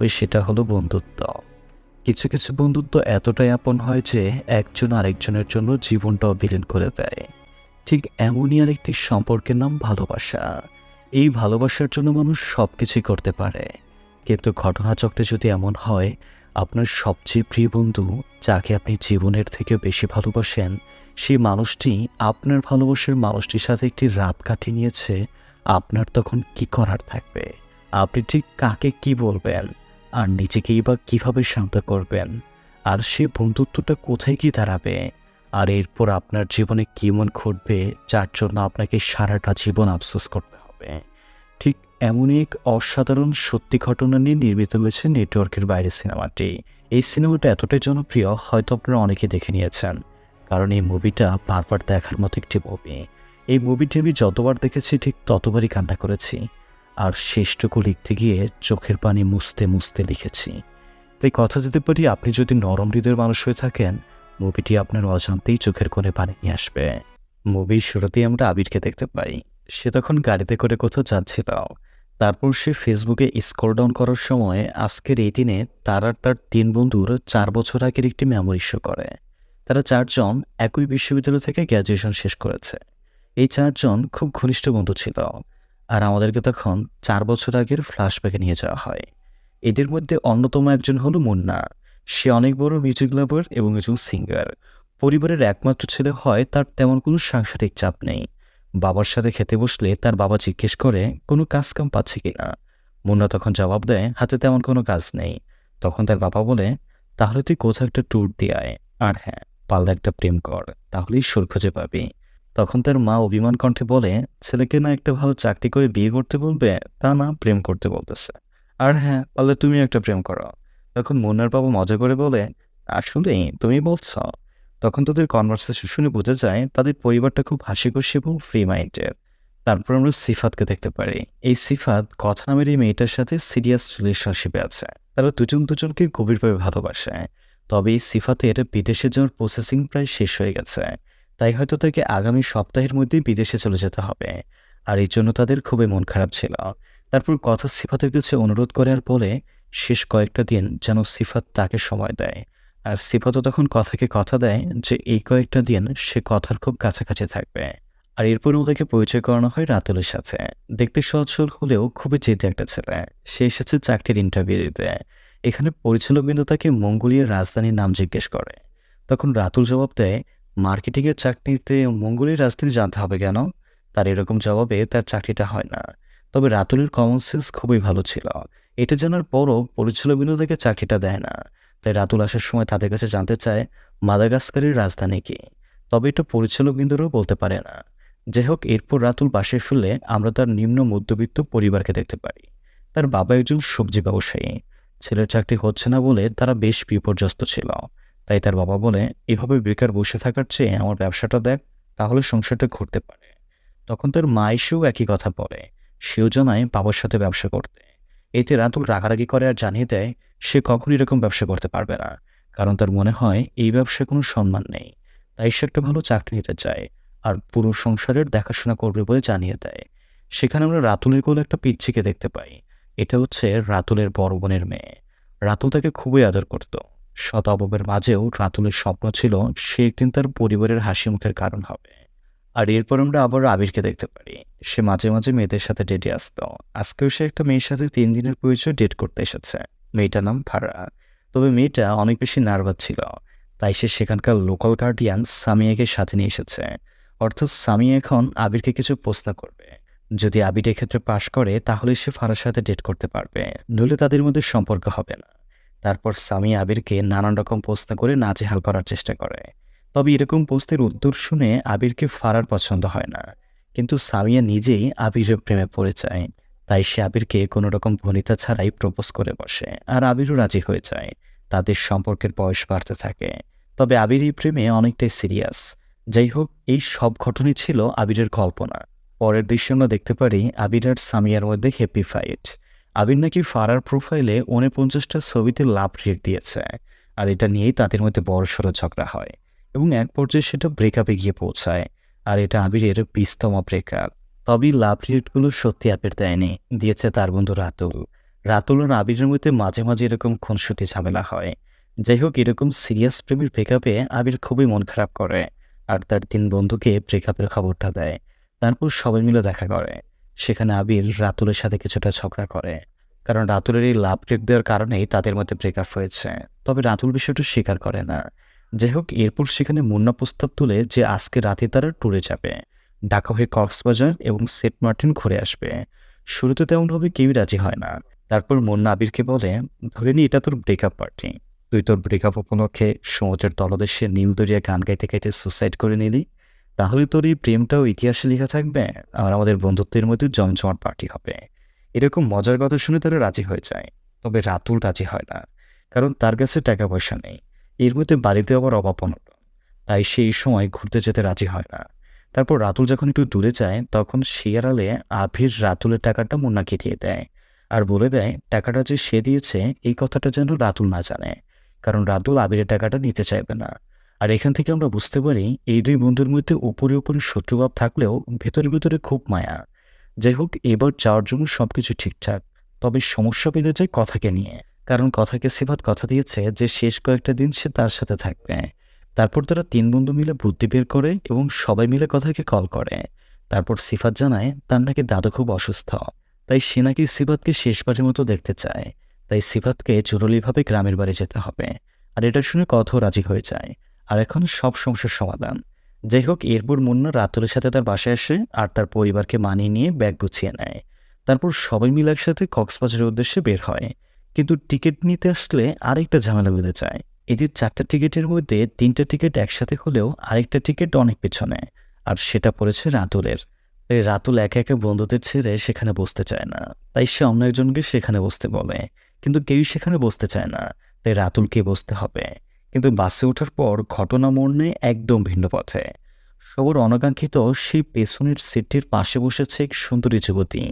তবে সেটা হলো বন্ধুত্ব। কিছু কিছু বন্ধুত্ব এতটাই আপন হয় যে একজন আরেকজনের জন্য জীবনটাও বিলীন করে দেয়। ঠিক এমনই আরেকটি সম্পর্কের নাম ভালোবাসা। এই ভালোবাসার জন্য মানুষ সব কিছুই করতে পারে। কিন্তু ঘটনাচক্রে যদি এমন হয়, আপনার সবচেয়ে প্রিয় বন্ধু যাকে আপনি জীবনের থেকে বেশি ভালোবাসেন, সেই মানুষটি আপনার ভালোবাসার মানুষটির সাথে একটি রাত কাটিয়ে নিয়েছে, আপনার তখন কি করার থাকবে? আপনি ঠিক কাকে কি বলবেন? আর নিজেকেই বা কীভাবে শান্ত করবেন? আর সে বন্ধুত্বটা কোথায় কি দাঁড়াবে? আর এরপর আপনার জীবনে কেমন ঘটবে যার জন্য আপনাকে সারাটা জীবন আফসোস করতে হবে? ঠিক এমনই এক অসাধারণ সত্যি ঘটনা নিয়ে নির্মিত হয়েছে নেটওয়ার্কের বাইরে সিনেমাটি। এই সিনেমাটা এতটাই জনপ্রিয়, হয়তো আপনারা অনেকে দেখে নিয়েছেন। কারণ এই মুভিটা বারবার দেখার মতো একটি মুভি। এই মুভিটি আমি যতবার দেখেছি, ঠিক ততবারই কান্না করেছি। আর শেষটুকু লিখতে গিয়ে চোখের পানি মুছতে মুছতে লিখেছি। তাই কথা যেতে পারি আপনি যদি নরম হৃদয়ের মানুষ হয়ে থাকেন, মুভিটি আপনার অজান্তেই চোখের কোণে পানি নিয়ে আসবে। মুভির শুরুতেই আমরা আবিরকে দেখতে পাই। সে তখন গাড়িতে করে কোথাও যাচ্ছিল। তারপর সে ফেসবুকে স্ক্রল ডাউন করার সময় আজকের এই দিনে তার আর তার তিন বন্ধুর চার বছর আগের একটি মেমোরি শো করে। তারা চারজন একই বিশ্ববিদ্যালয় থেকে গ্র্যাজুয়েশন শেষ করেছে। এই চারজন খুব ঘনিষ্ঠ বন্ধু ছিল। আর আমাদেরকে তখন চার বছর আগের ফ্ল্যাশব্যাকে নিয়ে যাওয়া হয়। এদের মধ্যে অন্যতম একজন হলো মুন্না। সে অনেক বড় মিউজিক লাভার এবং একজন সিঙ্গার পরিবারের একমাত্র ছেলে হয়, তার তেমন কোনো সাংসারিক চাপ নেই। বাবার সাথে খেতে বসলে তার বাবা জিজ্ঞেস করে, কোনো কাজ কাম পাচ্ছে কিনা? মুন্না তখন জবাব দেয়, হাতে তেমন কোনো কাজ নেই। তখন তার বাবা বলে, তাহলে তুই কোথাও একটা ট্যুর দিয়ে আয়। আর হ্যাঁ পাল্লা একটা প্রেম কর, তাহলেই সুর খুঁজে পাবি। তখন তার মা অভিমান কণ্ঠে বলে, ছেলেকে না একটা ভালো চাকরি করে বিয়ে করতে বলবে? তা না, প্রেম করতে বলতেছে। আর হ্যাঁ পারলে তুমি একটা প্রেম করো। তখন মুন্নার বাবা মজা করে বলে, আসলে তুমি বলছ। তখন তাদের কনভারসেশন শুনে বোঝা যায়, তাদের পরিবারটা খুব হাসি খুশি এবং ফ্রি মাইন্ডের তারপর আমরা সিফাতকে দেখতে পারি। এই সিফাত কথা নামের এই মেয়েটার সাথে সিরিয়াস রিলেশনশিপে আছে। তারা দুজন দুজনকে গভীরভাবে ভালোবাসে। তবে এই সিফাতের বিদেশে যাওয়ার প্রসেসিং প্রায় শেষ হয়ে গেছে। তাই হয়তো তাকে আগামী সপ্তাহের মধ্যেই বিদেশে চলে যেতে হবে। আর এই জন্য তাদের খুবই মন খারাপ ছিল। তারপর কথা সিফাতের কাছে অনুরোধ করে আর বলে শেষ কয়েকটা দিন যেন সিফাত তাকে সময় দেয়। আর সিফাতও তখন কথাকে কথা দেয় যে, এই কয়েকটা দিন সে কথার খুব কাছাকাছি থাকবে। আর এরপর ওদেরকে পরিচয় করানো হয় রাতুলের সাথে। দেখতে সচ্ছল হলেও খুবই জেদে একটা ছেলে। সে এসেছে চাকরির ইন্টারভিউ দিতে। এখানে পরিচালক বিন্দু তাকে মঙ্গোলিয়ার রাজধানীর নাম জিজ্ঞেস করে। তখন রাতুল জবাব দেয় মার্কেটিংয়ের চাকরিতে মঙ্গলের রাজধানী জানতে হবে কেন? তার এরকম জবাবে তার চাকরিটা হয় না। তবে রাতুলের কমন সেন্স খুবই ভালো ছিল। এটা জানার পরও পরিচালক বিন্দু তাকে চাকরিটা দেয় না। তাই রাতুল আসার সময় তাদের কাছে জানতে চায়, মাদাগাস্কারের রাজধানী কি? তবে এটা পরিচালক বিন্দুরও বলতে পারে না। যাই হোক, এরপর রাতুল বাসায় ফিরলে আমরা তার নিম্ন মধ্যবিত্ত পরিবারকে দেখতে পারি। তার বাবা একজন সবজি ব্যবসায়ী। ছেলের চাকরি হচ্ছে না বলে তারা বেশ বিপর্যস্ত ছিল। তাই তার বাবা বলে, এভাবে বেকার বসে থাকার চেয়ে আমার ব্যবসাটা দেখ, তাহলে সংসারটা ঘুরতে পারে। তখন তার মা এসেও একই কথা বলে, সেও জানায় বাবার সাথে ব্যবসা করতে। এতে রাতুল রাগারাগি করে আর জানিয়ে দেয়, সে কখনই এরকম ব্যবসা করতে পারবে না। কারণ তার মনে হয়, এই ব্যবসায় কোনো সম্মান নেই। তাই সে একটা ভালো চাকরি নিতে চায় আর পুরো সংসারের দেখাশোনা করবে বলে জানিয়ে দেয়। সেখানে আমরা রাতুলের কোলে একটা পিচ্ছিকে দেখতে পাই। এটা হচ্ছে রাতুলের বড় বোনের মেয়ে। রাতুল তাকে খুবই আদর করত। শত অভাবের মাঝেও রাতুলের স্বপ্ন ছিল সে একদিন তার পরিবারের হাসি মুখের কারণ হবে। আর এরপর আমরা আবার আবিরকে দেখতে পারি। সে মাঝে মাঝে মেয়েদের সাথে ডেটে আসতো। আজকেও সে একটা মেয়ের সাথে তিন দিনের পরিচয় ডেট করতে এসেছে। মেয়েটার নাম ফারা। তবে মেয়েটা অনেক বেশি নার্ভাস ছিল। তাই সে সেখানকার লোকাল গার্ডিয়ান সামিয়াকে সাথে নিয়ে এসেছে। অর্থাৎ সামিয়া এখন আবিরকে কিছু প্রস্তাব করবে। যদি আবির এক্ষেত্রে পাশ করে, তাহলে সে ফারার সাথে ডেট করতে পারবে। নইলে তাদের মধ্যে সম্পর্ক হবে না। তারপর সামিয়া আবিরকে নানান রকম প্রশ্ন করে নাজেহাল করার চেষ্টা করে। তবে এরকম পোস্টের উত্তর শুনে আবিরকে ফারার পছন্দ হয় না। কিন্তু সামিয়া নিজেই আবিরের প্রেমে পড়ে যায়। তাই সে আবিরকে কোনো রকম ভনিতা ছাড়াই প্রপোজ করে বসে আর আবিরও রাজি হয়ে যায়। তাদের সম্পর্কের বয়স বাড়তে থাকে। তবে আবির এই প্রেমে অনেকটাই সিরিয়াস। যাই হোক, এই সব ঘটনাই ছিল আবিরের কল্পনা। পরের দৃশ্যে আমরা দেখতে পারি আবির আর সামিয়ার মধ্যে হ্যাপি ফাইট আবির নাকি ফারার প্রোফাইলে উনপঞ্চাশটা ছবিতে লাভ রেট দিয়েছে, আর এটা নিয়েই তাদের মধ্যে বড়সড় ঝগড়া হয় এবং এক পর্যায়ে সেটা ব্রেকআপে গিয়ে পৌঁছায়, আর এটা আবিরের বিস্তম ব্রেকআপ তবেই লাভ রেটগুলো সত্যি অ্যাপের দেয়নি, দিয়েছে তার বন্ধু রাতুল। রাতুল আর আবিরের মধ্যে মাঝে মাঝে এরকম খুনসুটি ঝামেলা হয়। যাই হোক, এরকম সিরিয়াস প্রেমের ব্রেকআপে আবির খুবই মন খারাপ করে, আর তার তিন বন্ধুকে ব্রেকআপের খবরটা দেয়। তারপর সবাই মিলে দেখা করে। সেখানে আবির রাতুলের সাথে কিছুটা ঝগড়া করে। কারণ রাতুলের এই লাভ ট্রিপ দেওয়ার কারণেই তাদের মধ্যে ব্রেকআপ হয়েছে। তবে রাতুল বিষয়টা স্বীকার করে না। যাই হোক, এরপর সেখানে মুন্না প্রস্তাব তুলে যে আজকে রাতে তারা ট্যুরে যাবে। ঢাকা হয়ে কক্সবাজার এবং সেট মার্টিন ঘুরে আসবে। শুরুতে তেমনভাবে কেউই রাজি হয় না। তারপর মুন্না আবিরকে বলে, ধরে নি, এটা তোর ব্রেকআপ পার্টি তুই তোর ব্রেকআপ উপলক্ষে সমুদ্রের তলদেশে নীল দরিয়া গান গাইতে গাইতে সুসাইড করে নিলি। তাহলে তোর এই প্রেমটাও ইতিহাসে লেখা থাকবে আর আমাদের বন্ধুত্বের মধ্যে জমজমাট পার্টি হবে। এরকম মজার কথা শুনে তারা রাজি হয়ে যায়, তবে রাতুল রাজি হয় না, কারণ তার কাছে টাকা পয়সা নেই। এর মধ্যে বাড়িতে আবার অভাব অনটন, তাই সে এই সময় ঘুরতে যেতে রাজি হয় না। তারপর রাতুল যখন একটু দূরে যায়, তখন শিয়ারালে আভির রাতুলের টাকাটা মুন্নাকে দিয়ে দেয় আর বলে দেয়, টাকাটা যে সে দিয়েছে, এই কথাটা যেন রাতুল না জানে, কারণ রাতুল আবিরের টাকাটা নিতে চাইবে না। আর এখান থেকে আমরা বুঝতে পারি এই দুই বন্ধুর মধ্যে উপরে উপরে শত্রুভাব থাকলেও ভেতরে ভেতরে খুব মায়া। যাই হোক, এবার যাওয়ার জন্য সবকিছু ঠিকঠাক। তবে সমস্যা বেঁধে যায় কথাকে নিয়ে। কারণ কথাকে সিফাত কথা দিয়েছে যে শেষ কয়েকটা দিন সে তার সাথে থাকবে। তারপর তারা তিন বন্ধু মিলে বুদ্ধি বের করে এবং সবাই মিলে কথাকে কল করে। তারপর সিফাত জানায় তার নাকি দাদু খুব অসুস্থ। তাই সে নাকি সিফাতকে শেষবারের মতো দেখতে চায়। তাই সিফাতকে জরুরিভাবে গ্রামের বাড়ি যেতে হবে। আর এটা শুনে কথাও রাজি হয়ে যায়। আর এখন সব সমস্যার সমাধান। যাই হোক, এরপর মুন্না রাতুলের সাথে তার বাসায় আসে আর তার পরিবারকে মানিয়ে নিয়ে ব্যাগ গুছিয়ে নেয়। তারপর সবাই মিলে একসাথে কক্সবাজারের উদ্দেশ্যে বের হয়। কিন্তু টিকিট নিতে আসলে আরেকটা ঝামেলা বেঁধে যায়। এদের চারটা টিকিটের মধ্যে তিনটা টিকিট একসাথে হলেও আরেকটা টিকিট অনেক পেছনে, আর সেটা পড়েছে রাতুলের। তাই রাতুল একে একে বন্ধুদের ছেড়ে সেখানে বসতে চায় না। তাই সে অন্য একজনকে সেখানে বসতে বলে, কিন্তু কেউই সেখানে বসতে চায় না। তাই রাতুলকে বসতে হবে। কিন্তু বাসে ওঠার পর ঘটনা মোড় নেয় একদম ভিন্ন পথে। সবর অনাকাঙ্ক্ষিত সেই পেছনের সিটটির পাশে বসেছে এক সুন্দরী যুবতী।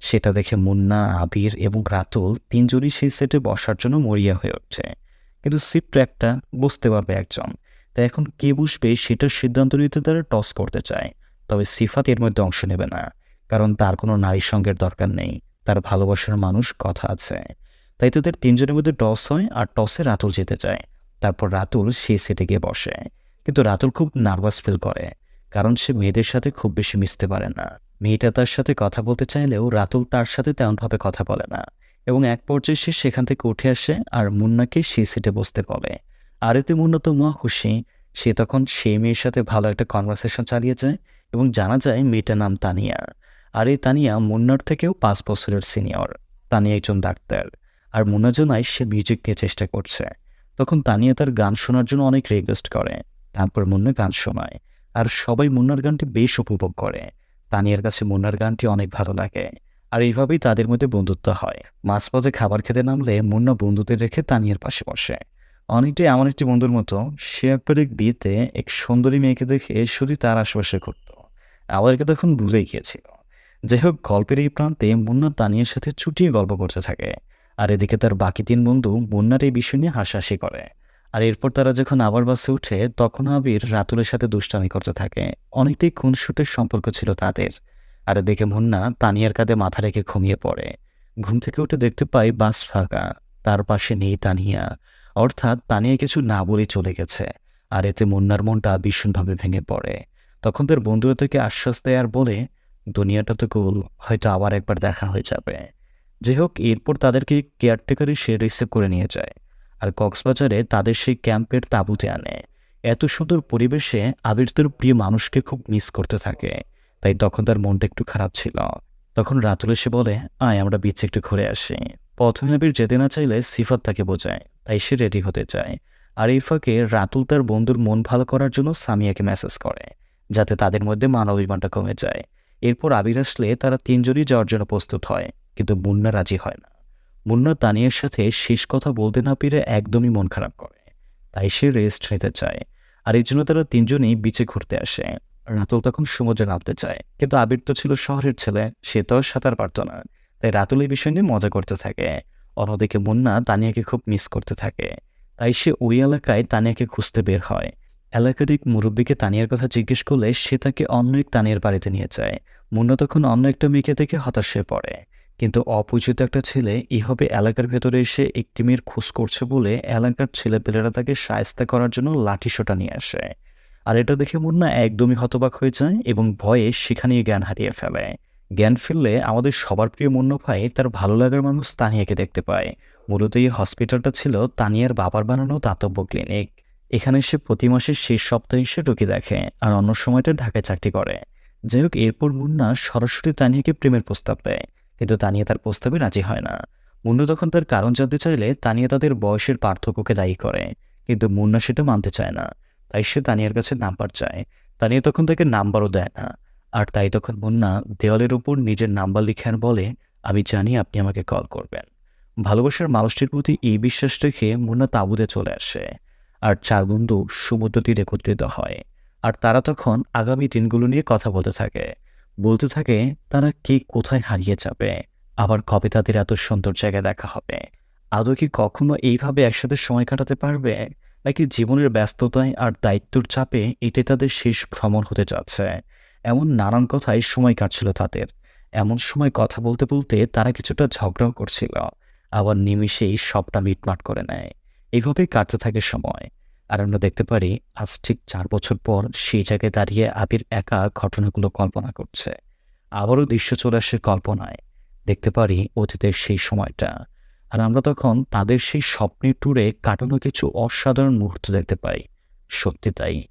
সেটা দেখে মুন্না, আবির এবং রাতুল তিনজনই সেই সেটে বসার জন্য মরিয়া হয়ে ওঠে কিন্তু সিট ট্র্যাকটা বুঝতে পারবে একজন। তাই এখন কে বসবে সেটার সিদ্ধান্ত নিতে তারা টস করতে চায়। তবে সিফাত এর মধ্যে অংশ নেবে না, কারণ তার কোনো নারীর সঙ্গের দরকার নেই। তার ভালোবাসার মানুষ কথা আছে। তাই তাদের তিনজনের মধ্যে টস হয় আর টসে রাতুল যেতে চায় তারপর রাতুল সেই সেটে গিয়ে বসে। কিন্তু রাতুল খুব নার্ভাস ফিল করে, কারণ সে মেয়েদের সাথে খুব বেশি মিশতে পারে না। মেয়েটা তার সাথে কথা বলতে চাইলেও রাতুল তার সাথে তেমনভাবে কথা বলে না। এবং এক পর্যায়ে সে সেখান থেকে উঠে আসে আর মুন্নাকে সেই সিটে বসতে বলে। আর এতে মুন্না তো মা খুশি, সে তখন সেই মেয়ের সাথে ভালো একটা কনভারসেশন চালিয়ে যায় এবং জানা যায় মেয়েটার নাম তানিয়া। আর এই তানিয়া মুন্নার থেকেও পাঁচ বছরের সিনিয়র তানিয়া একজন ডাক্তার। আর মুন্না জানায় সে মিউজিক নিয়ে চেষ্টা করছে। তখন তানিয়া তার গান শোনার জন্য অনেক রিকোয়েস্ট করে। তারপর মুন্না গান শোনায়। আর সবাই মুন্নার গানটি বেশ উপভোগ করে। তানিয়ার কাছে মুন্নার গানটি অনেক ভালো লাগে। আর এইভাবেই তাদের মধ্যে বন্ধুত্ব হয়। মাঝপথে খাবার খেতে নামলে মুন্না বন্ধুদের রেখে তানিয়ার পাশে বসে। অনেকটাই এমন একটি বন্ধুর মতো, সে একবার এক বিয়েতে এক সুন্দরী মেয়েকে দেখে শুধু তার আশেপাশে ঘুরত। আমাদেরকে তখন ভুলেই গিয়েছিল। যাই হোক গল্পের এই প্রান্তে মুন্না তানিয়ার সাথে ছুটিয়ে গল্প করতে থাকে। আর এদিকে তার বাকি তিন বন্ধু মুন্নার এই বিষয় নিয়ে হাসাহাসি করে। আর এরপর তারা যখন আবার বাসে উঠে, তখন আবির রাতুলের সাথে দুষ্টামি করতে থাকে। অনেকটাই খুনসুটের সম্পর্ক ছিল তাদের। আর দেখে মুন্না তানিয়ার কাঁধে মাথা রেখে ঘুমিয়ে পড়ে। ঘুম থেকে উঠে দেখতে পাই বাস ফাঁকা। তার পাশে নেই তানিয়া। অর্থাৎ তানিয়া কিছু না বলে চলে গেছে। আর এতে মুন্নার মনটা ভীষণভাবে ভেঙে পড়ে। তখন তার বন্ধুরা থেকে আশ্বাস দেয় আর বলে, দুনিয়াটা তো কুল হয়তো আবার একবার দেখা হয়ে যাবে। যাই হোক এরপর তাদেরকে কেয়ারটেকারই সে রিসিভ করে নিয়ে যায় আর কক্সবাজারে তাদের সেই ক্যাম্পের তাঁবুতে আনে। এত সুন্দর পরিবেশে আবির তার প্রিয় মানুষকে খুব মিস করতে থাকে। তাই তখন তার মনটা একটু খারাপ ছিল। তখন রাতুল এসে বলে, আয়, আমরা বিচে একটু ঘুরে আসি। প্রথমে আবির যেতে না চাইলে সিফাত তাকে বোঝায়, তাই সে রেডি হতে চায়। আর এই ফাঁকে রাতুল তার বন্ধুর মন ভালো করার জন্য সামিয়াকে মেসেজ করে, যাতে তাদের মধ্যে মানবিমানটা কমে যায়। এরপর আবির আসলে তারা তিনজনই যাওয়ার জন্য প্রস্তুত হয়। কিন্তু মুন্না রাজি হয় না। মুন্না তানিয়ার সাথে শেষ কথা বলতে না পেরে একদমই মন খারাপ করে। তাই সে রেস্ট নিতে চায়। আর এই জন্য তারা তিনজনই বিচে ঘুরতে আসে। রাতুল তখন সমুদ্রে নামতে চায়। কিন্তু আবির তো ছিল শহরের ছেলে। সে তো সাঁতার পারত না। তাই রাতুল এই বিষয় নিয়ে মজা করতে থাকে। অন্যদিকে মুন্না তানিয়াকে খুব মিস করতে থাকে। তাই সে ওই এলাকায় তানিয়াকে খুঁজতে বের হয়। এলাকার এক মুরব্বীকে তানিয়ার কথা জিজ্ঞেস করলে সে তাকে অন্য এক তানিয়ার বাড়িতে নিয়ে যায়। মুন্না তখন অন্য একটা মেয়েকে দেখে হতাশ হয়ে পড়ে। কিন্তু অপরিচিত একটা ছেলে এভাবে এলাকার ভেতরে এসে একটি মেয়ের খোঁজ করছে বলে এলাকার ছেলেপেলেরা তাকে সায়স্তা করার জন্য লাঠিসোঁটা নিয়ে আসে। আর এটা দেখে মুন্না একদমই হতবাক হয়ে যায় এবং ভয়ে সেখানেই জ্ঞান হারিয়ে ফেলে। জ্ঞান ফিরলে আমাদের সবার প্রিয় মুন্ন ভাই তার ভালো লাগার মানুষ তানিয়াকে দেখতে পায়। মূলত এই হসপিটালটা ছিল তানিয়ার বাবার বানানো দাতব্য ক্লিনিক। এখানে সে প্রতি মাসের শেষ সপ্তাহে এসে রোগী দেখে আর অন্য সময়টা ঢাকায় চাকরি করে। যাই হোক, এরপর মুন্না সরাসরি তানিয়াকে প্রেমের প্রস্তাব দেয়। কিন্তু তানিয়া তার প্রস্তাবে রাজি হয় না। মুন্না তখন তার কারণ জানতে চাইলে তানিয়া তাদের বয়সের পার্থক্যকে দায়ী করে, কিন্তু মুন্না সেটা মানতে চায় না। তাই সে তানিয়ার কাছে নাম্বার চায়। তানিয়া তখন তাকে নাম্বারও দেয় না। আর তাই তখন মুন্না দেওয়ালের উপর নিজের নাম্বার লিখে বলে, আমি জানি আপনি আমাকে কল করবেন। ভালোবাসার মানুষটির প্রতি এই বিশ্বাস রেখে মুন্না তাঁবুতে চলে আসে। আর চার বন্ধু সমুদ্র তীরে একত্রিত হয়। আর তারা তখন আগামী দিনগুলো নিয়ে কথা বলতে থাকে। বলতে থাকে, তারা কে কোথায় হারিয়ে যাবে? আবার কবে তাদের এত সুন্দর জায়গায় দেখা হবে? আদৌ কি কখনো এইভাবে একসাথে সময় কাটাতে পারবে? নাকি জীবনের ব্যস্ততায় আর দায়িত্বর চাপে এটাই তাদের শেষ ভ্রমণ হতে যাচ্ছে? এমন নানান কথায় সময় কাটছিল তাদের। এমন সময় কথা বলতে বলতে তারা কিছুটা ঝগড়াও করছিল। আবার নিমিষেই সবটা মিটমাট করে নেয়। এইভাবেই কাটতে থাকে সময়। আর আমরা দেখতে পারি, আজ ঠিক চার বছর পর সেই জায়গায় দাঁড়িয়ে আবির একা ঘটনাগুলো কল্পনা করছে। আবারও দৃশ্য চলে আসে কল্পনায়। দেখতে পারি অতীতের সেই সময়টা। আর আমরা তখন তাদের সেই স্বপ্নের ট্যুরে কাটানো কিছু অসাধারণ মুহূর্ত দেখতে পাই। সত্যি তাই।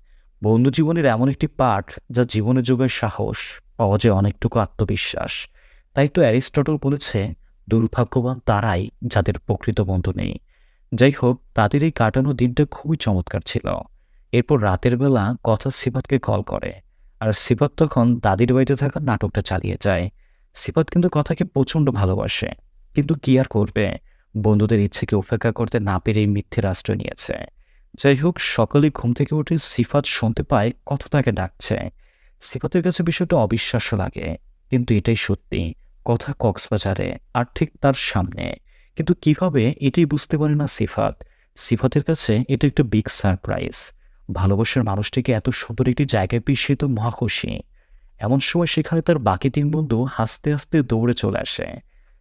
বন্ধু জীবনের এমন একটি পাঠ যা জীবনে যোগের সাহস যায় অনেকটুকু আত্মবিশ্বাস। তাই তো অ্যারিস্টটল বলেছে, দুর্ভাগ্যবান তারাই যাদের প্রকৃত বন্ধু নেই। যাই হোক তাদের এই কাটানো দিনটা খুবই চমৎকার ছিল। এরপর রাতের বেলা কথা সিফাতকে কল করে। আর সিফাত তখন দাদির বাড়িতে থাকা নাটকটা চালিয়ে যায়। সিফাত কিন্তু কথাকে প্রচণ্ড ভালোবাসে। কিন্তু কি আর করবে? বন্ধুদের ইচ্ছেকে উপেক্ষা করতে না পেরে এই মিথ্যের আশ্রয় নিয়েছে। যাই হোক সকালে ঘুম থেকে উঠে সিফাত শুনতে পায় কত তাকে ডাকছে। সিফাতের কাছে বিষয়টা অবিশ্বাস্য লাগে। কিন্তু এটাই সত্যি। কথা কক্সবাজারে, আর ঠিক তার সামনে। কিন্তু কীভাবে এটাই বুঝতে পারে না সিফাত? সিফাতের কাছে এটা একটা বিগ সারপ্রাইজ ভালোবাসার মানুষটিকে এত সুন্দর একটি জায়গায় সে তো মহাখুশি এমন সময় সেখানে তার বাকি তিন বন্ধু হাসতে হাসতে দৌড়ে চলে আসে।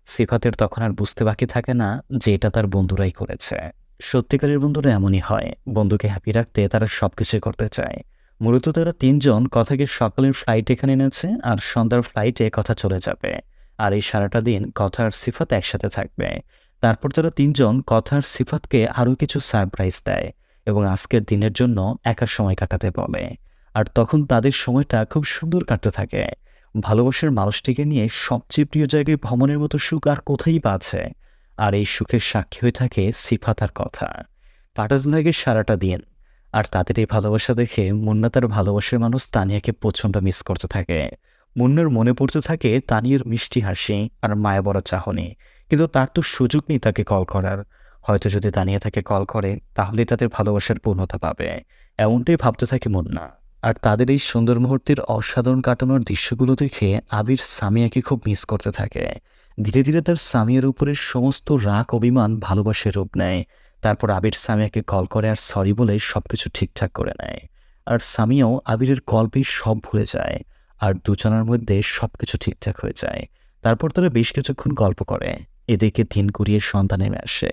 সিফাতের তখন আর বুঝতে বাকি থাকে না যে এটা তার বন্ধুরাই করেছে। সত্যিকারের বন্ধুরা এমনই হয়। বন্ধুকে হ্যাপি রাখতে তারা সব সবকিছু করতে চায়। মূলত তারা তিনজন কথাকে সকালের ফ্লাইট এখানে এনেছে আর সন্ধ্যার ফ্লাইটে কথা চলে যাবে। আর এই সারাটা দিন কথার সিফাত একসাথে থাকবে। তারপর তারা তিনজন কথার সিফাতকে আরও কিছু সারপ্রাইজ দেয় এবং আজকের দিনের জন্য একা সময় কাটাতে বলে। আর তখন তাদের সময়টা খুব সুন্দর কাটতে থাকে। ভালোবাসার মানুষটিকে নিয়ে সবচেয়ে প্রিয় জায়গায় ভ্রমণের মতো সুখ আর কোথায় আছে? আর এই সুখের সাক্ষী হয়ে থাকে সিফাতার কথা। কাটাজ লাগে সারাটা দিন। আর তাদের এই ভালোবাসা দেখে মুন্না তার ভালোবাসার মানুষ তানিয়াকে প্রচণ্ড মিস করতে থাকে। মুন্নার মনে পড়তে থাকে তানিয়ার মিষ্টি হাসি আর মায়া বড় চাহনি। কিন্তু তার তো সুযোগ নেই তাকে কল করার। হয়তো যদি তানিয়া তাকে কল করে তাহলে তাদের ভালোবাসার পূর্ণতা পাবে। এমনটাই ভাবতে থাকে মুন্না। আর তাদের এই সুন্দর মুহূর্তের অসাধারণ কাটানোর দৃশ্যগুলো দেখে আবির সামিয়াকে খুব মিস করতে থাকে। ধীরে ধীরে তার সামিয়ার উপরের সমস্ত রাগ, অভিমান ভালোবাসে রূপ নেয়। তারপর আবির সামিয়াকে কল করে আর সরি বলে সবকিছু ঠিকঠাক করে নেয়। আর সামিয়াও আবিরের গল্পে সব ভুলে যায়। আর দুজনের মধ্যে সবকিছু ঠিকঠাক হয়ে যায়। তারপর তারা বেশ কিছুক্ষণ গল্প করে। এদিকে দিন কুড়িয়ে সন্তান নেমে আসে।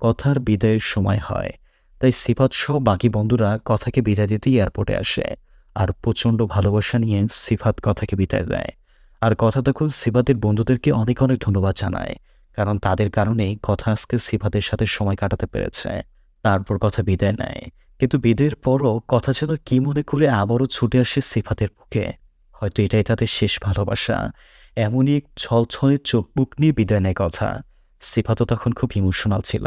কথার বিদায়ের সময় হয়। তাই সিফাত সহ বাকি বন্ধুরা কথাকে বিদায় দিতে এয়ারপোর্টে আসে আর প্রচণ্ড ভালোবাসা নিয়ে সিফাত কথাকে বিদায় দেয়। আর কথা তখন সিফাতের বন্ধুদেরকে অনেক অনেক ধন্যবাদ জানায়, কারণ তাদের কারণেই কথা আজকে সিফাতের সাথে সময় কাটাতে পেরেছে। তারপর কথা বিদায় নেয়। কিন্তু বিদায়ের পরও কথা যেন কি মনে করে আবারও ছুটে আসে সিফাতের বুকে। হয়তো এটাই তাদের শেষ ভালোবাসা। এমনই এক ছলছলের চোখ মুখ নিয়ে বিদায় নেয় কথা। সিফাতও তখন খুব ইমোশনাল ছিল।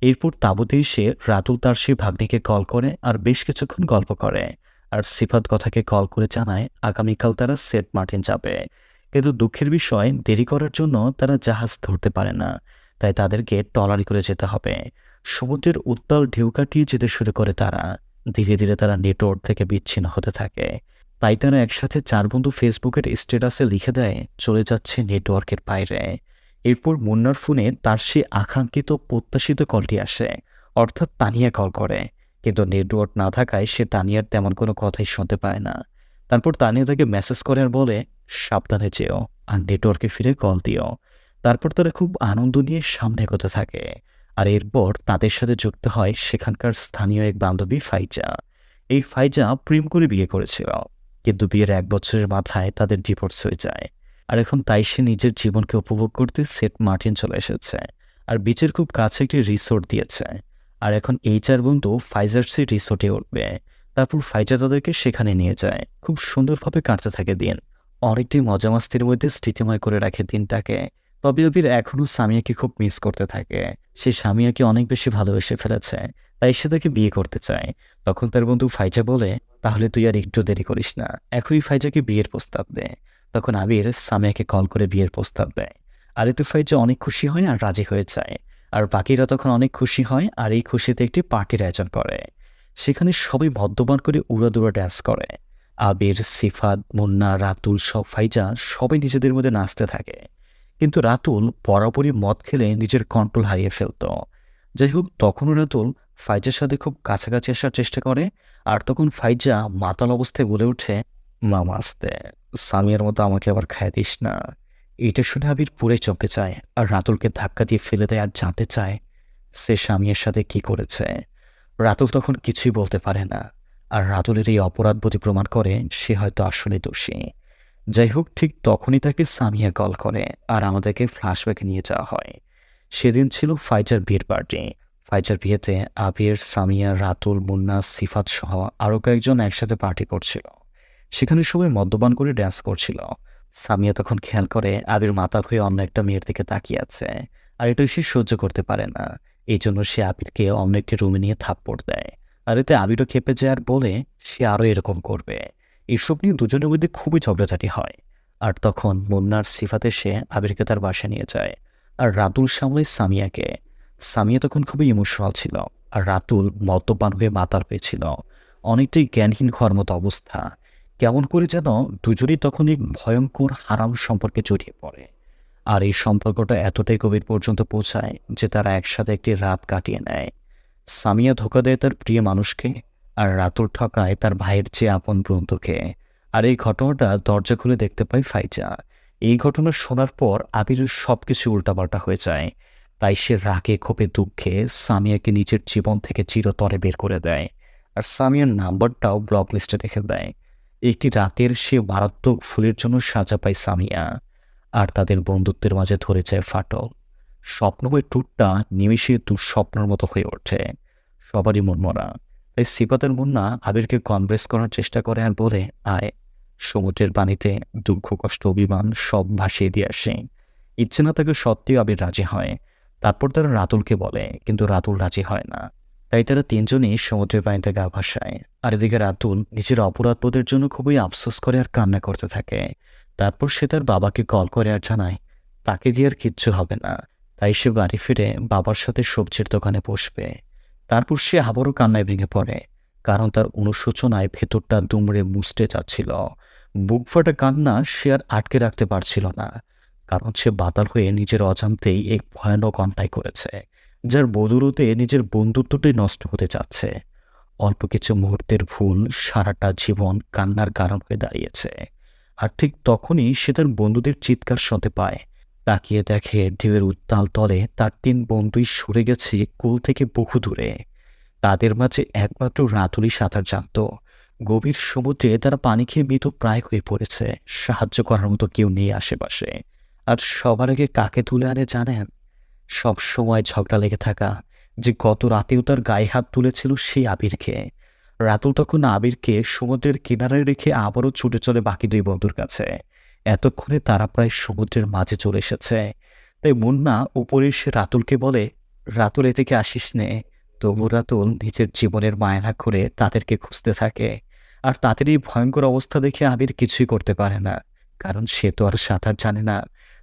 এরপর তাবুতে এসে রাতুল তার সেই ভাগ্নিকে কল করে আর বেশ কিছুক্ষণ গল্প করে। আর সিফাত কথাকে কল করে জানায়, আগামীকাল তারা সেট মার্টিন যাবে। কিন্তু দুঃখের বিষয়, দেরি করার জন্য তারা জাহাজ ধরতে পারে না। তাই তাদেরকে টলারি করে যেতে হবে। সমুদ্রের উত্তাল ঢেউ কাটিয়ে যেতে শুরু করে তারা। ধীরে ধীরে তারা নেটওয়ার্ক থেকে বিচ্ছিন্ন হতে থাকে। তাই তারা একসাথে চার বন্ধু ফেসবুকের স্ট্যাটাসে লিখে দেয়, চলে যাচ্ছে নেটওয়ার্কের বাইরে। এরপর মুন্নার ফোনে তার সে আকাঙ্ক্ষিত প্রত্যাশিত কলটি আসে, অর্থাৎ তানিয়া কল করে। কিন্তু নেটওয়ার্ক না থাকায় সে তানিয়ার তেমন কোনো কথাই শুনতে পায় না। তারপর তানিয়া তাকে মেসেজ করে আর বলে, সাবধানে যেও আর নেটওয়ার্কে ফিরে কল দিও। তারপর তারা খুব আনন্দ নিয়ে সামনে এগোতে থাকে। আর এরপর তাদের সাথে যুক্ত হয় সেখানকার স্থানীয় এক বান্ধবী ফাইজা। এই ফাইজা প্রেম করে বিয়ে করেছিল। কিন্তু বিয়ের এক বছরের মাথায় তাদের ডিভোর্স হয়ে যায়। আর এখন তাই সে নিজের জীবনকে উপভোগ করতে সেট মার্টিন চলে এসেছে। আর বিচের খুব কাছে একটি রিসোর্ট দিয়েছে। আর এখন এই চার বন্ধু ফাইজার রিসোর্টে উঠবে। তারপর ফাইজা তাদেরকে সেখানে নিয়ে যায়। খুব সুন্দরভাবে কাটতে থাকে দিন। অনেকটি মজা মাস্তির মধ্যে স্মৃতিময় করে রাখে দিনটাকে। তবে অবির এখনও সামিয়াকে খুব মিস করতে থাকে। সে সামিয়াকে অনেক বেশি ভালোবেসে ফেলেছে। তাই সে তাকে বিয়ে করতে চায়। তখন তার বন্ধু ফাইজা বলে, তাহলে তুই আর একটু দেরি করিস না। এখনই ফাইজাকে বিয়ের প্রস্তাব দে। তখন আবির সামিয়াকে কল করে বিয়ের প্রস্তাব দেয়। আর এতে ফাইজা অনেক খুশি হয় আর রাজি হয়ে যায়। আর বাকিরা তখন অনেক খুশি হয় আর এই খুশিতে একটি পার্টির আয়োজন করে। সেখানে সবাই মদ্যপান করে উড়াদুড়া ড্যান্স করে। আবির, সিফাত, মুন্না, রাতুল সব ফাইজা সবাই নিজেদের মধ্যে নাচতে থাকে। কিন্তু রাতুল বরাবরই মদ খেলে নিজের কন্ট্রোল হারিয়ে ফেলত। যাই হোক, তখনও রাতুল ফাইজার সাথে খুব কাছাকাছি আসার চেষ্টা করে, আর তখন ফাইজা মাতাল অবস্থায় বলে ওঠে, মামা আসতে, সামিয়ার মতো আমাকে আবার খায় দিস না। এটা শুনে আবির পুরে চমকে চায় আর রাতুলকে ধাক্কা দিয়ে ফেলে দেয় আর জানতে চায়, সে স্বামীর সাথে কি করেছে? রাতুল তখন কিছুই বলতে পারে না, আর রাতুলের এই অপরাধবোধী প্রমাণ করে সে হয়তো আসলে দোষী। যাই হোক, ঠিক তখনই তাকে সামিয়া কল করে, আর আমাদেরকে ফ্ল্যাশব্যাকে নিয়ে যাওয়া হয়। সেদিন ছিল ফাইজার বিয়ের পার্টি ফাইজার বিয়েতে আবির, সামিয়া, রাতুল, মুন্না, সিফাত সহ আরও কয়েকজন একসাথে পার্টি করছিল। সেখানে সবাই মদ্যপান করে ড্যান্স করছিল। সামিয়া তখন খেয়াল করে আবির মাতাল হয়ে অন্য একটা মেয়ের দিকে তাকিয়ে আছে। আর এটা সে সহ্য করতে পারে না। এই জন্য সে আবিরকে অন্য একটি রুমে নিয়ে থাপ্পড় দেয়। আর এতে আবিরও খেপে যায় আর বলে, সে আরও এরকম করবে। এসব নিয়ে দুজনের মধ্যে খুবই ঝগড়াঝাটি হয়। আর তখন মুন্নার সিফাতে সে আবিরকে তার বাসা নিয়ে যায়। আর রাতুল সামলে সামিয়াকে। সামিয়া তখন খুবই ইমোশনাল ছিল আর রাতুল মদ্যপান হয়ে মাতাল হয়েছিল। অনেকটাই জ্ঞানহীন হওয়ার মতো অবস্থা। কেমন করে যেন দুজনেই তখন এক ভয়ঙ্কর হারাম সম্পর্কে জড়িয়ে পড়ে। আর এই সম্পর্কটা এতটাই গভীর পর্যন্ত পৌঁছায় যে তারা একসাথে একটি রাত কাটিয়ে নেয়। সামিয়া ধোকা দেয় তার প্রিয় মানুষকে আর রাতুল ঠকায় তার ভাইয়ের চেয়ে আপন বন্ধুকে। আর এই ঘটনাটা দরজা খুলে দেখতে পায় ফাইজা। এই ঘটনা শোনার পর আবিরের সব কিছু উল্টাপাল্টা হয়ে যায়। তাই সে রাগে ক্ষোভে দুঃখে সামিয়াকে নিজের জীবন থেকে চিরতরে বের করে দেয় আর সামিয়ার নাম্বারটাও ব্লক লিস্টে রেখে দেয়। একটি রাতের সে মারাত্মক ফুলের জন্য সাজা পায় সামিয়া আর তাদের বন্ধুত্বের মাঝে ধরে যায় ফাটল। স্বপ্নময় ট্যুরটা নিমিষে দুঃস্বপ্নের মতো হয়ে ওঠে। সবারই মনমরা তাই সিপাতের মুন্না আবিরকে কনভেন্স করার চেষ্টা করে আর বলে, আয়। সমুদ্রের পানিতে দুঃখ, কষ্ট, অভিমান সব ভাসিয়ে দিয়ে আসে। ইচ্ছে না তাকে সত্যিই আবির রাজি হয়। তারপর তারা রাতুলকে বলে, কিন্তু রাতুল রাজি হয় না। তাই তারা তিনজনই সমুদ্রের পানিতে গা ভাসায়। আর এদিকে রাতুল নিজের অপরাধবোধের জন্য খুবই আফসোস করে আর কান্না করতে থাকে। তারপর সে তার বাবাকে কল করে আর জানায়, তাকে দিয়ে আর কিচ্ছু হবে না। তাই সে বাড়ি ফিরে বাবার সাথে সবজির দোকানে বসবে। তারপর সে আবারও কান্নায় ভেঙে পড়ে, কারণ তার অনুশোচনায় ভেতরটা দুমড়ে মুছতে যাচ্ছিল বুক ফাটা কান্না সে আর আটকে রাখতে পারছিল না। কারণ সে বাতাল হয়ে নিজের অজান্তেই এক ভয়ানক অন্যায় করেছে, যার বদৌলতে নিজের বন্ধুত্বটাই নষ্ট হতে যাচ্ছে। অল্প কিছু মুহূর্তের ভুল সারাটা জীবন কান্নার কারণ হয়ে দাঁড়িয়েছে, আর ঠিক তখনই সে তার বন্ধুদের চিৎকার শুনতে পায়। তাকিয়ে দেখে ঢেউয়ের উত্তাল তলে তার তিন বন্ধুই সরে গেছে কুল থেকে বহু দূরে। তাদের মাঝে একমাত্র রাতুলি সাঁতার জানত। গভীর সমুদ্রে তারা পানি খেয়ে মৃত প্রায় হয়ে পড়েছে, সাহায্য করার মতো কেউ নেই আশেপাশে। আর সবার আগে কাকে তুলে আনে জানেন? সব সময় ঝগড়া লেগে থাকা যে গত রাতেও তার গায়ে হাত তুলেছিল সেই আবিরকে। রাতুল তখন আবিরকে সমুদ্রের কিনারে রেখে আবারও ছুটে চলে বাকি দুই বন্ধুর কাছে। এতক্ষণে তারা প্রায় সমুদ্রের মাঝে চলে এসেছে। তাই মুন্না উপরে এসে রাতুলকে বলে, রাতুল এ থেকে আসিস নে। তবু রাতুল নিজের জীবনের মায়না করে তাদেরকে খুঁজতে থাকে। আর তাদের এই ভয়ঙ্কর অবস্থা দেখে আবির কিছুই করতে পারে না, কারণ সে তো আর সাঁতার জানে না।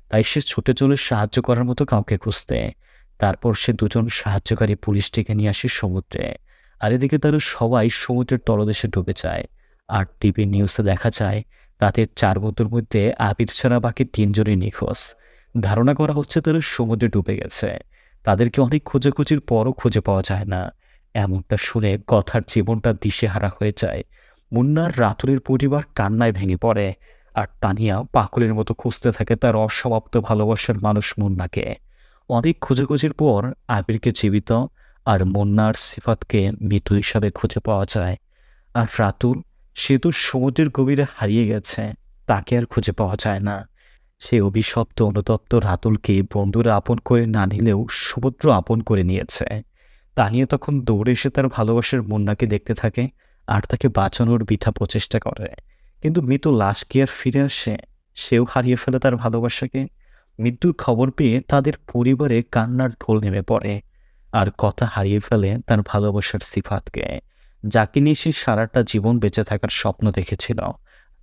তাই সে ছুটে চলে সাহায্য করার মতো কাউকে খুঁজতে। তারপর সে দুজন সাহায্যকারী পুলিশ ডেকে নিয়ে আসে সমুদ্রে। আর এদিকে তারা সবাই সমুদ্রের তলদেশে ডুবে যায়। আর টিভি নিউজে দেখা যায়, তাদের চার বন্ধুর মধ্যে আবির ছাড়া বাকি তিনজনই নিখোঁজ। ধারণা করা হচ্ছে তারা সমুদ্রে ডুবে গেছে। তাদেরকে অনেক খোঁজাখুঁজির পরও খুঁজে পাওয়া যায় না। এমনটা শুনে কথার জীবনটা দিশেহারা হয়ে যায়। মুন্নার রাতুলের পরিবার কান্নায় ভেঙে পড়ে। আর তানিয়া পাকলের মতো খুঁজতে থাকে তার অসমাপ্ত ভালোবাসার মানুষ মুন্নাকে। অনেক খোঁজাখুঁজির পর আবিরকে জীবিত আর মুন্নার সিফাতকে মৃত হিসাবে খুঁজে পাওয়া যায়। আর রাতুল, সে তো সমুদ্রের গভীরে হারিয়ে গেছে, তাকে আর খুঁজে পাওয়া যায় না। সে অভিশপ্ত অনুতপ্ত রাতুলকে বন্ধুরা আপন করে না নিলেও সমুদ্র আপন করে নিয়েছে। তানিয়া তখন দৌড়ে এসে তার ভালোবাসার মুন্নাকে দেখতে থাকে আর তাকে বাঁচানোর বৃথা প্রচেষ্টা করে। কিন্তু মৃত লাশ কি আর ফিরে আসে, সেও হারিয়ে ফেলে তার ভালোবাসাকে। মৃত্যুর খবর পেয়ে তাদের পরিবারে কান্নার ঢোল নেমে পড়ে আর কথা হারিয়ে ফেলে তার ভালোবাসার সিফাতকে, যাকে নিয়ে সে সারাটা জীবন বেঁচে থাকার স্বপ্ন দেখেছিল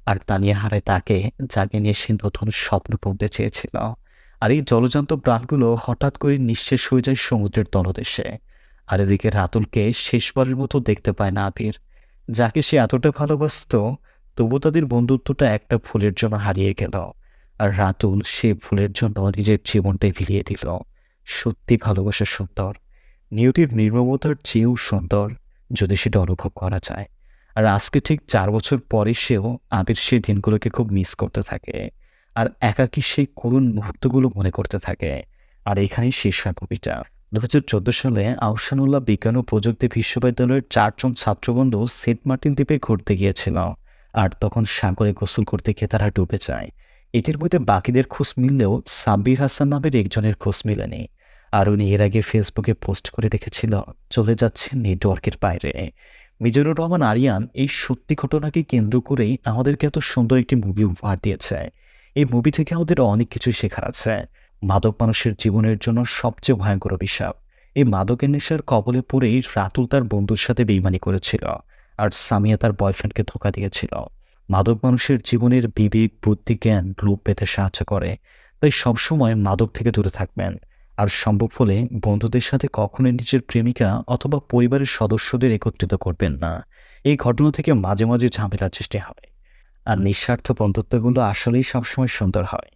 আর তানিয়া হারায় তাকে, যাকে নিয়ে সে নতুন স্বপ্ন পড়তে চেয়েছিল। আর এই জলজান্ত প্রাণগুলো হঠাৎ করে নিঃশেষ হয়ে যায় সমুদ্রের তলদেশে আর এদিকে রাতুলকে শেষবারের মতো দেখতে পায় না আবির, যাকে সে এতটা ভালোবাসত তবু তাদের বন্ধুত্বটা একটা ফুলের জন্য হারিয়ে গেল। আর রাতুল সে ফুলের জন্য নিজের জীবনটাই ফিরিয়ে দিল। সত্যি ভালোবাসা সুন্দর। নিয়তির নির্মমতার চেয়েও সুন্দর, যদি সেটা অনুভব করা যায়। আর আজকে ঠিক চার বছর পরে সেও আবির সেই দিনগুলোকে খুব মিস করতে থাকে। আর একাকী সেই করুণ মুহূর্তগুলো মনে করতে থাকে। আর এখানেই শেষ হয় মুভিটা। দু হাজার চোদ্দ সালে আহসানুল্লাহ বিজ্ঞান ও প্রযুক্তি বিশ্ববিদ্যালয়ের চারজন ছাত্রবন্ধু সেন্ট মার্টিন দ্বীপে ঘুরতে গিয়েছিল। আর তখন সাগরে গোসল করতে গিয়ে তারা ডুবে যায়। এদের মধ্যে বাকিদের খোঁজ মিললেও সাব্বির হাসান নামের একজনের খোঁজ মেলেনি। আর উনি এর আগে ফেসবুকে পোস্ট করে রেখেছিল, চলে যাচ্ছে নেটওয়ার্কের বাইরে। মিজানুর রহমান আরিয়ান, এই সত্যি ঘটনাকে কেন্দ্র করেই আমাদেরকে এত সুন্দর একটি মুভি উপহার দিয়েছে। এই মুভি থেকে আমাদের অনেক কিছু শেখার আছে। মাদক মানুষের জীবনের জন্য সবচেয়ে ভয়ঙ্কর অভিশাপ। এই মাদকের নেশার কবলে পড়েই রাতুল তার বন্ধুর সাথে বেইমানি করেছিল। আর সামিয়া তার বয়ফ্রেন্ডকে ধোকা দিয়েছিল। মাদক মানুষের জীবনের বিবেক, বুদ্ধি, জ্ঞান লোপ পেতে সাহায্য করে। তাই সবসময় মাদক থেকে দূরে থাকবেন। আর সম্ভব হলে বন্ধুদের সাথে কখনোই নিজের প্রেমিকা অথবা পরিবারের সদস্যদের একত্রিত করবেন না। এই ঘটনা থেকে মাঝে মাঝে ঝামেলার সৃষ্টি হয়। আর নিঃস্বার্থ বন্ধুত্বগুলো আসলেই সবসময় সুন্দর হয়।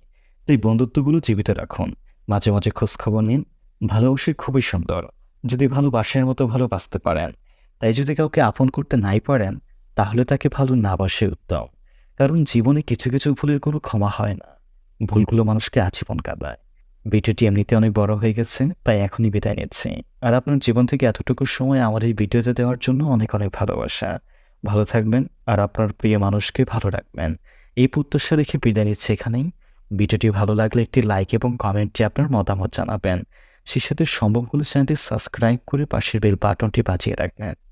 তাই বন্ধুত্বগুলো জীবিত রাখুন। মাঝে মাঝে খোঁজখবর নিন। ভালোবাসি খুবই সুন্দর। যদি ভালোবাসার মতো ভালোবাসতে পারেন। তাই যদি কাউকে আপন করতে নাই পারেন, তাহলে তাকে ভালো না বাসে উত্তম কারণ জীবনে কিছু কিছু ভুলের কোনো ক্ষমা হয় না। ভুলগুলো মানুষকে আজীবন কাঁদায়। ভিডিওটি এমনিতে অনেক বড় হয়ে গেছে, তাই এখনই বিদায় নিচ্ছি। আর আপনার জীবন থেকে এতটুকু সময় আমার এই ভিডিওতে দেওয়ার জন্য অনেক অনেক ভালোবাসা। ভালো থাকবেন আর আপনার প্রিয় মানুষকে ভালো রাখবেন। এই প্রত্যাশা রেখে বিদায় নিচ্ছে এখানেই। ভিডিওটি ভালো লাগলে একটি লাইক এবং কমেন্টে আপনার মতামত জানাবেন। সেই সাথে সম্ভব হলে চ্যানেলটি সাবস্ক্রাইব করে পাশের বেল বাটনটি বাজিয়ে রাখবেন।